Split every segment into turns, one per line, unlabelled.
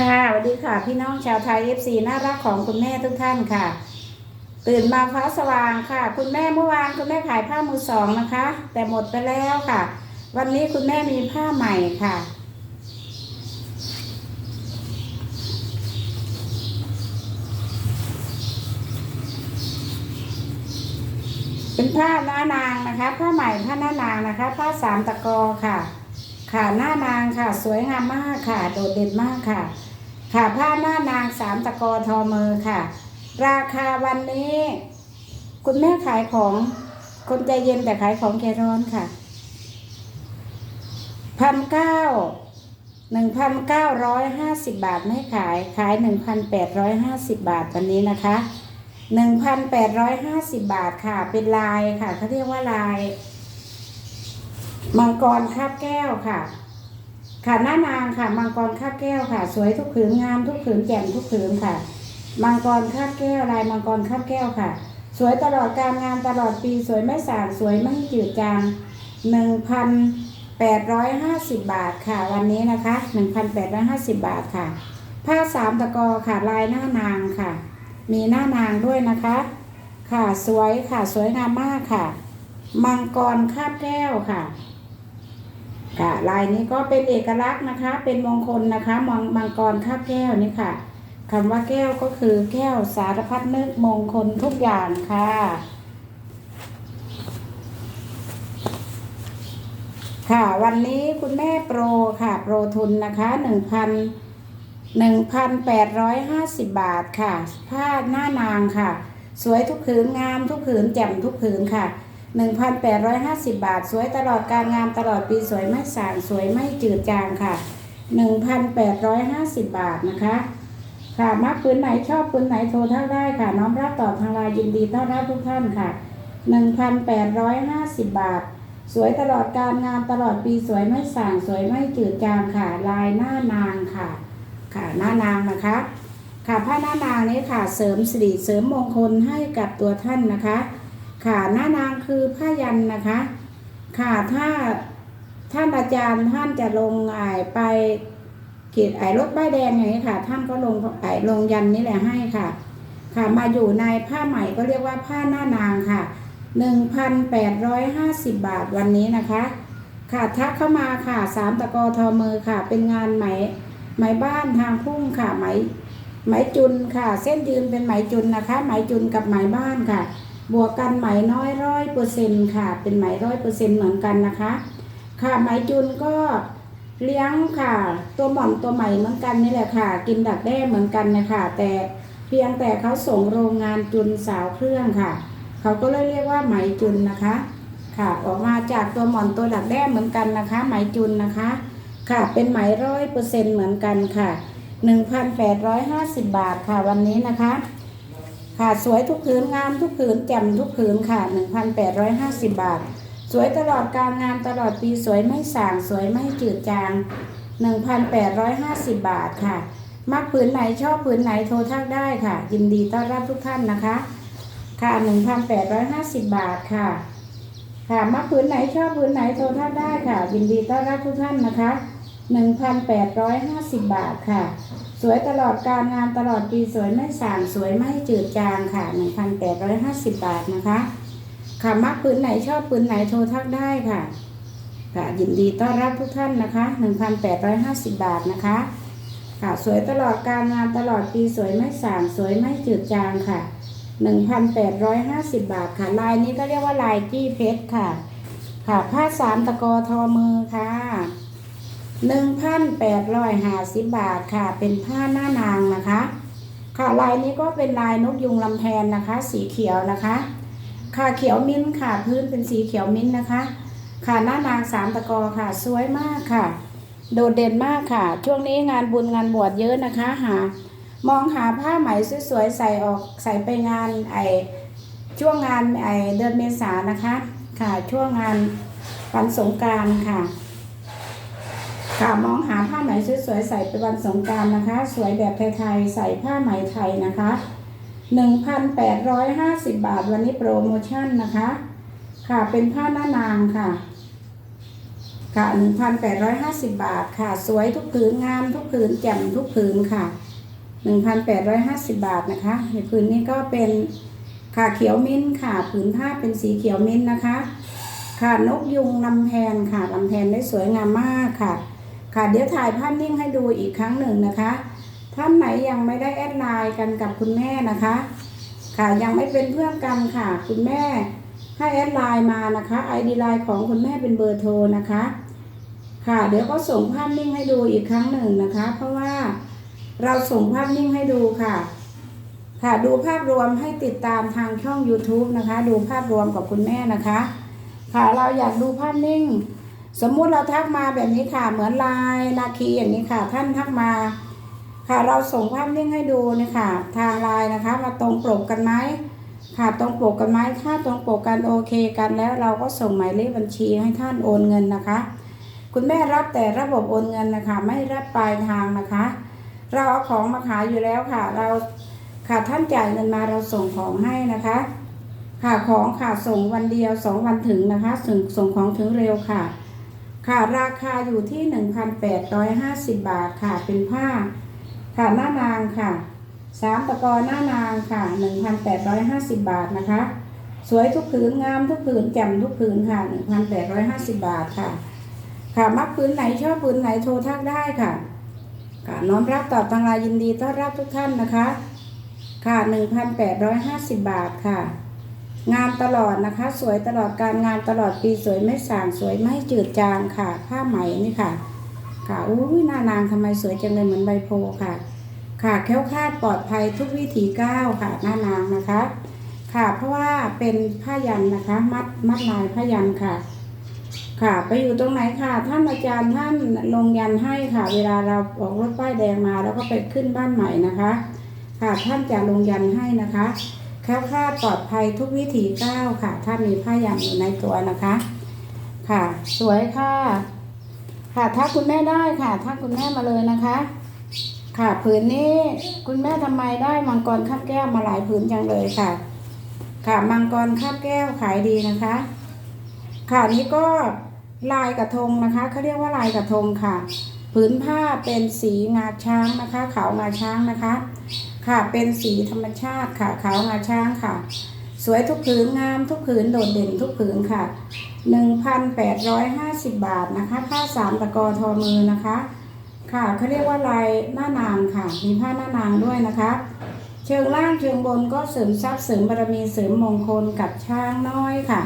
ค่ะสวัสดีค่ะ พี่น้องชาวไทย FC น่ารักของคุณแม่ทุกท่านค่ะ ตื่นมาฟ้าสว่างค่ะ คุณแม่เมื่อวานคุณแม่ขายผ้ามือสองนะคะ แต่หมดไปแล้วค่ะ วันนี้คุณแม่มีผ้าใหม่ค่ะ เป็นผ้าหน้านางนะคะ ผ้าใหม่ผ้าหน้านางนะคะ ผ้าสามตะกอค่ะ ค่ะหน้านางค่ะ สวยงามมากค่ะ โดดเด่นมากค่ะ ค่ะผ้าหน้านางสามตะกอทอมือค่ะ ราคาวันนี้ คุณแม่ขายของคนใจเย็นแต่ขายของแกร้อนค่ะพันเก้าหนึ่งพันเก้าร้อยห้าสิบบาทไม่ขายขายหนึ่งพันแปดร้อยห้าสิบบาทวันนี้นะคะหนึ่งพันแปดร้อยห้าสิบบาทค่ะ เป็นลายค่ะเขาเรียกว่าลาย มังกรคาบแก้วค่ะ ค่ะหน้านางค่ะ มังกรคาบแก้วค่ะ สวยทุกผืนงามทุกผืนแจ่มทุกผืนค่ะ มังกรคาบแก้วลายมังกรคาบแก้วค่ะ สวยตลอดการงานตลอดปีสวยไม่สางสวยไม่จืดจางหนึ่งพันแปดร้อยห้าสิบบาทค่ะ วันนี้นะคะหนึ่งพันแปดร้อยห้าสิบบาทค่ะ ผ้าสามตะกอค่ะลายหน้านางค่ะ มีหน้านางด้วยนะคะ ค่ะสวยค่ะสวยงามมากค่ะ มังกรคาบแก้วค่ะ ค่ะลายนี้ก็เป็นเอกลักษณ์นะคะ เป็นมงคลนะคะมังมังกรคาแก้วนี่ค่ะคำว่าแก้วก็คือแก้วสารพัดนึกมงคลทุกอย่างค่ะ ค่ะวันนี้คุณแม่โปรค่ะ โปรทุนนะคะหนึ่งพันหนึ่งพันแปดร้อยห้าสิบบาทค่ะ ผ้าหน้านางค่ะ สวยทุกผืนงามทุกผืนแจ่มทุกผืนค่ะ 1,850 บาท สวยตลอดการงานตลอดปีสวยไม่สางสวยไม่จืดจางค่ะ 1,850 บาทนะคะค่ะมักปืนไหนชอบปืนไหนโทรท่าได้ค่ะ น้อมรับตอบทางไลน์ยินดีต้อนรับทุกท่านค่ะ 1,850 บาท สวยตลอดการงานตลอดปีสวยไม่สางสวยไม่จืดจางค่ะ ลายหน้านางค่ะ ค่ะหน้านางนะคะค่ะผ้าหน้านางนี้ค่ะ เสริมสิริเสริมมงคลให้กับตัวท่านนะคะ ค่ะหน้านางคือผ้ายันนะคะ ค่ะถ้าท่านอาจารย์ท่านจะลงไอไปขีดไอรถป้ายแดงอย่างนี้ค่ะ ท่านก็ลงไอลงยันนี่แหละให้ค่ะ ค่ะมาอยู่ในผ้าใหม่ก็เรียกว่าผ้าหน้านางค่ะหนึ่งพันแปดร้อยห้าสิบบาทวันนี้นะคะ ค่ะทักเข้ามาค่ะสามตะกอทอมือค่ะ เป็นงานไหมไหมบ้านทางพุ่งค่ะไหมไหมจุนค่ะ เส้นยืนเป็นไหมจุนนะคะ ไหมจุนกับไหมบ้านค่ะ บวกกันไหมน้อยร้อยเปอร์เซ็นต์ค่ะ เป็นไหมร้อยเปอร์เซ็นต์เหมือนกันนะคะ ค่ะไหมจุนก็เลี้ยงค่ะ ตัวหม่อนตัวใหม่เหมือนกันนี่แหละค่ะ กินดักแด้เหมือนกันนะคะแต่เพียงแต่เขาส่งโรงงานจุนสาวเครื่องค่ะ เขาก็เลยเรียกว่าไหมจุนนะคะ ค่ะออกมาจากตัวหม่อนตัวดักแด้เหมือนกันนะคะ ไหมจุนนะคะ ค่ะเป็นไหมร้อยเปอร์เซ็นต์เหมือนกันค่ะหนึ่งพันแปดร้อยห้าสิบบาทค่ะวันนี้นะคะ ค่ะสวยทุกผืนงามทุกผืนแจ่มทุกผืนค่ะ 1,850 บาท สวยตลอดการงานตลอดปีสวยไม่สางสวยไม่จืดจาง 1,850 บาทค่ะ มักผืนไหนชอบผืนไหนโทรทักได้ค่ะ ยินดีต้อนรับทุกท่านนะคะ ค่ะ 1,850 บาทค่ะ ค่ะมักผืนไหนชอบผืนไหนโทรทักได้ค่ะ ยินดีต้อนรับทุกท่านนะคะ 1,850 บาทค่ะ สวยตลอดการงานตลอดปีสวยไม่สางสวยไม่จืดจางค่ะ 1,850 บาทนะคะค่ะมักปืนไหนชอบปืนไหนโทรทักได้ค่ะค่ะยินดีต้อนรับทุกท่านนะคะ 1,850 บาทนะคะ ค่ะสวยตลอดการงานตลอดปีสวยไม่สางสวยไม่จืดจางค่ะ 1,850 บาทค่ะ ลายนี้ก็เรียกว่าลายจี้เพชรค่ะ ค่ะผ้าสามตะกอทอมือค่ะ หนึ่งพันแปดร้อยห้าสิบบาทค่ะ เป็นผ้าหน้านางนะคะ ค่ะลายนี้ก็เป็นลายนกยุงลำแพนนะคะ สีเขียวนะคะ ค่ะเขียวมิ้นท์ค่ะพื้นเป็นสีเขียวมิ้นท์นะคะ ค่ะหน้านางสามตะกอค่ะ สวยมากค่ะ โดดเด่นมากค่ะ ช่วงนี้งานบุญงานบวชเยอะนะคะหามองหาผ้าไหมสวยๆใส่ออกใส่ไปงานไอช่วงงานไอเดือนเมษานะคะ ค่ะช่วงงานวันสงกานต์ค่ะ ค่ะ มองหาผ้าไหมสวยๆใส่ไปวันสงกรารนะคะ สวยแบบไทยๆใส่ผ้าไหมไทยนะคะ 1,850 บาทวันนี้โปรโมชั่นนะคะ ค่ะเป็นผ้าหน้านางค่ะ ค่ะหนึ่งพันแปดร้อยห้าสิบบาทค่ะ สวยทุกผืนงามทุกผืนแจ่มทุกผืนค่ะหนึ่งพันแปดร้อยห้าสิบบาทนะคะในผืนนี้ก็เป็นค่ะเขียวมิ้นค่ะผืนผ้าเป็นสีเขียวมิ้นนะคะค่ะนกยุงลำแพนค่ะลำแพนได้สวยงามมากค่ะ ค่ะเดี๋ยวถ่ายภาพนิ่งให้ดูอีกครั้งหนึ่งนะคะ ท่านไหนยังไม่ได้แอดไลน์กันกับคุณแม่นะคะ ค่ะยังไม่เป็นเพื่อนกันค่ะ คุณแม่ให้แอดไลน์มานะคะ ID ไลน์ของคุณแม่เป็นเบอร์โทรนะคะ ค่ะเดี๋ยวก็ส่งภาพนิ่งให้ดูอีกครั้งหนึ่งนะคะ เพราะว่าเราส่งภาพนิ่งให้ดูค่ะ ค่ะดูภาพรวมให้ติดตามทางช่อง YouTube นะคะ ดูภาพรวมกับคุณแม่นะคะ ค่ะเราอยากดูภาพนิ่ง สมมุติเราทักมาแบบนี้ค่ะ เหมือนลายนาคีอย่างนี้ค่ะ ท่านทักมา ค่ะเราส่งภาพนิ่งให้ดูเนี่ยค่ะ ทางลน์นะคะ มาตรงปกกันไหมค่ะตรงปกกันไหมถ้าตรงปกกันโอเคกันแล้วเราก็ส่งหมายเลขบัญชีให้ท่านโอนเงินนะคะ คุณแม่รับแต่ระบบโอนเงินนะคะ ไม่รับปลายทางนะคะ เราเอาของมาขายอยู่แล้วค่ะ เราค่ะท่านจ่ายเงินมาเราส่งของให้นะคะค่ะของค่ะส่งวันเดียวสองวันถึงนะคะส่งส่งของถึงเร็วค่ะ ค่ะราคาอยู่ที่ 1,850 บาทค่ะเป็นผ้า ค่ะหน้านางค่ะสามตะกอหน้านางค่ะ 1,850 บาทนะคะ สวยทุกผืนงามทุกผืนแจ่มทุกผืนค่ะ 1,850 บาทค่ะ ค่ะมักผืนไหนชอบผืนไหนโทรทักได้ค่ะ ค่ะน้อมรับตอบทางไลน์ยินดีต้อนรับทุกท่านนะคะ ค่ะ 1,850 บาทค่ะ งามตลอดนะคะ สวยตลอดการงานตลอดปีสวยไม่สางสวยไม่จืดจางค่ะ ผ้าไหมนี่ค่ะ ค่ะอุ้ยหน้านางทำไมสวยจังเลยเหมือนใบโพค่ะ ค่ะแค้วคาดปลอดภัยทุกวิถีก้าวค่ะ หน้านางนะคะ ค่ะ เพราะว่าเป็นผ้ายันนะคะ มัดมัดลายผ้ายันค่ะ ค่ะ ไปอยู่ตรงไหนค่ะ ท่านอาจารย์ท่านลงยันให้ค่ะ เวลาเราออกรถป้ายแดงมา แล้วก็ไปขึ้นบ้านใหม่นะคะ ค่ะท่านจะลงยันให้นะคะ ล้วคลาดปลอดภัยทุกวิถีก้าวค่ะ ถ้ามีผ้ายันอยู่ในตัวนะคะ ค่ะ สวยค่ะ ค่ะถ้าคุณแม่ได้ค่ะถ้าคุณแม่มาเลยนะคะ ค่ะผืนนี้คุณแม่ทำไมได้มังกรคาบแก้วมาหลายผืนจังเลยค่ะ ค่ะมังกรคาบแก้วขายดีนะคะ ค่ะนี่ก็ลายกระทงนะคะเขาเรียกว่าลายกระทงค่ะ ผืนผ้าเป็นสีงาช้างนะคะ ขาวงาช้างนะคะ ค่ะเป็นสีธรรมชาติค่ะขาวงาช้างค่ะ สวยทุกผืนงามทุกผืนโดดเด่นทุกผืนค่ะ 1,850 บาทนะคะผ้าสามตะกอทอมือนะคะ ค่ะเขาเรียกว่าลายหน้านางค่ะ มีผ้าหน้านางด้วยนะคะ เชิงล่างเชิงบนก็เสริมทรัพย์เสริมบารมีเสริมมงคลกับช้างน้อยค่ะ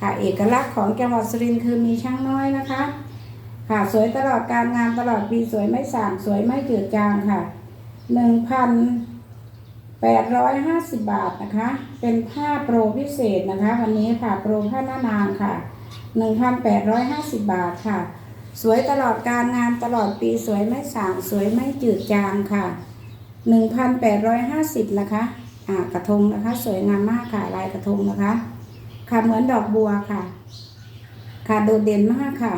ค่ะเอกลักษณ์ของจังหวัดสุรินทร์คือมีช้างน้อยนะคะ ค่ะสวยตลอดการงานตลอดปีสวยไม่ส่างสวยไม่จืดจางค่ะ หนึ่งพันแปดร้อยห้าสิบบาทนะคะ เป็นผ้าโปรพิเศษนะคะ วันนี้ค่ะโปรผ้าหน้านางค่ะหนึ่งพันแปดร้อยห้าสิบบาทค่ะ สวยตลอดการงานตลอดปีสวยไม่สางสวยไม่จืดจางค่ะหนึ่งพันแปดร้อยห้าสิบนะคะอ่ากระทงนะคะ สวยงามมากค่ะลายกระทงนะคะ ค่ะเหมือนดอกบัวค่ะ ค่ะโดดเด่นมากค่ะ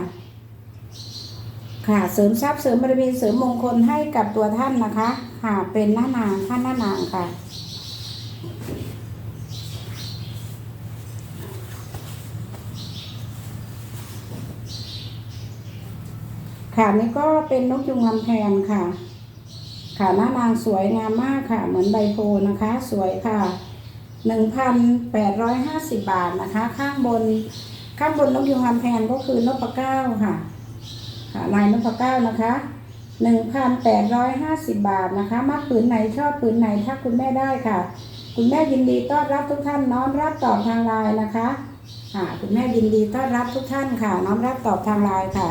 ค่ะเสริมทรัพย์เสริมบารมีเสริมมงคลให้กับตัวท่านนะคะ ค่ะ เป็นหน้านางท่านหน้านางค่ะ ค่ะนี่ก็เป็นนกยุงลำแพนค่ะ ค่ะหน้านางสวยงามมากค่ะ เหมือนใบโพนะคะ สวยค่ะหนึ่งพันแปดร้อยห้าสิบบาทนะคะ ข้างบนข้างบนนกยุงลำแพนก็คือนกปะเก้าค่ะ ค่ะลายนพเก้านะคะ หนึ่งพันแปดร้อยห้าสิบบาทนะคะ มักผืนไหนชอบผืนไหนถ้าคุณแม่ได้ค่ะ คุณแม่ยินดีต้อนรับทุกท่านน้อมรับตอบทางไลน์นะคะค่ะคุณแม่ยินดีต้อนรับทุกท่านค่ะ น้อมรับตอบทางไลน์ค่ะ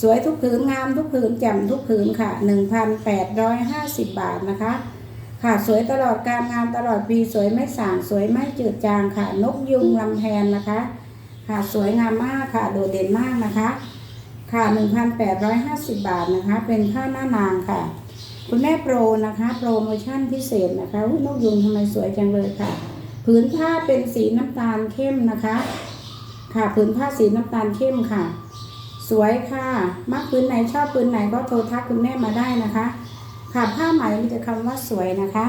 สวยทุกผืนงามทุกผืนแจ่มทุกผืนค่ะหนึ่งพันแปดร้อยห้าสิบบาทนะคะค่ะสวยตลอดการงานตลอดปีสวยไม่สางสวยไม่จืดจางค่ะ นกยุงลำแพนนะคะ ค่ะสวยงามมากค่ะโดดเด่นมากนะคะ ค่ะ 1,850 บาทนะคะ เป็นผ้าหน้านางค่ะ คุณแม่โปรนะคะ โปรโมชั่นพิเศษนะคะนกยุงทำไมสวยจังเลยค่ะ ผืนผ้าเป็นสีน้ำตาลเข้มนะคะ ค่ะ ผืนผ้าสีน้ำตาลเข้มค่ะ สวยค่ะ มักผืนไหนชอบผืนไหนก็โทรทักคุณแม่มาได้นะคะ ค่ะผ้าไหมมีแต่คำว่าสวยนะคะ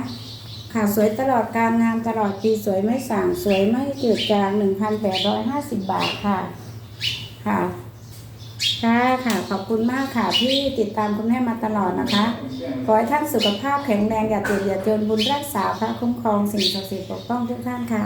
ค่ะสวยตลอดการงานตลอดปีสวยไม่สั่งสวยไม่จืดจาง1,850 บาทค่ะ ค่ะ ค่ะค่ะ ขอบคุณมากค่ะที่ติดตามคุณแม่มาตลอดนะคะ ขอให้ท่านสุขภาพแข็งแรงอย่าเจ็บอย่าจนบุญรักษาพระคุ้มครองสิ่งศักดิ์สิทธิ์ปกป้องทุกท่านค่ะ